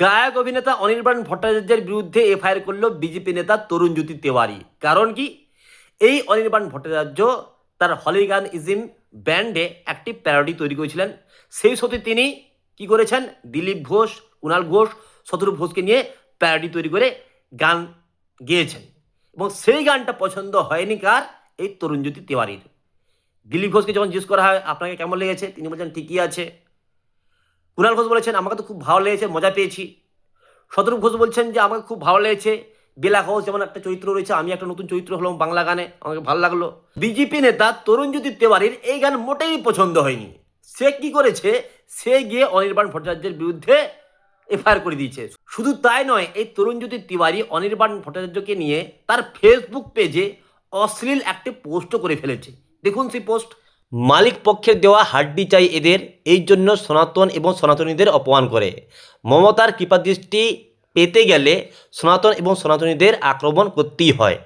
গায়ক অভিনেতা অনির্বাণ ভট্টাচার্যের বিরুদ্ধে এফআইআর করল বিজেপি নেতা তরুণ জ্যোতি তেওয়ারি। কারণ কি? এই অনির্বাণ ভট্টাচার্য তার হলিগান ইজিম ব্যান্ডে একটি প্যারোডি তৈরি করেছিলেন। সেই সত্যি তিনি কি করেছেন? দিলীপ ঘোষ কুণাল ঘোষ, শত্রু ঘোষকে নিয়ে প্যারোডি তৈরি করে গান গেয়েছেন। এবং সেই গানটা পছন্দ হয়নি কার? এই তরুণজ্যোতি তেওয়ারির। দিলীপ ঘোষকে যখন জিজ্ঞেস করা হয়, আপনাকে কেমন লেগেছে? তিনি বলছেন, ঠিকই আছে। কুণাল ঘোষ বলেছেন, আমাকে তো খুব ভালো লেগেছে, মজা পেয়েছি। শতরূপ ঘোষ বলছেন যে, আমাকে খুব ভালো লেগেছে। বেলা ঘোষ যেমন একটা চরিত্র রয়েছে, আমি একটা নতুন চরিত্র হলাম বাংলা গানে, আমাকে ভালো লাগল। বিজেপি নেতা তরুণজ্যোতি তেওয়ারির এই গান মোটেই পছন্দ হয়নি। সে কি করেছে? সে গিয়ে অনির্বাণ ভট্টাচার্যের বিরুদ্ধে এফআইআর করে দিয়েছে। শুধু তাই নয়, এই তরুণজ্যোতি তিওয়ারি অনির্বাণ ভট্টাচার্যকে নিয়ে তার ফেসবুক পেজে অশ্লীল একটি পোস্টও করে ফেলেছে। দেখুন সেই পোস্ট মালিক পক্ষের দেওয়া হাড্ডি চাই এদের, এই জন্য সনাতন এবং সনাতনীদের অপমান করে। মমতার কৃপাদৃষ্টি পেতে গেলে সনাতন এবং সনাতনীদের আক্রমণ করতেই হয়।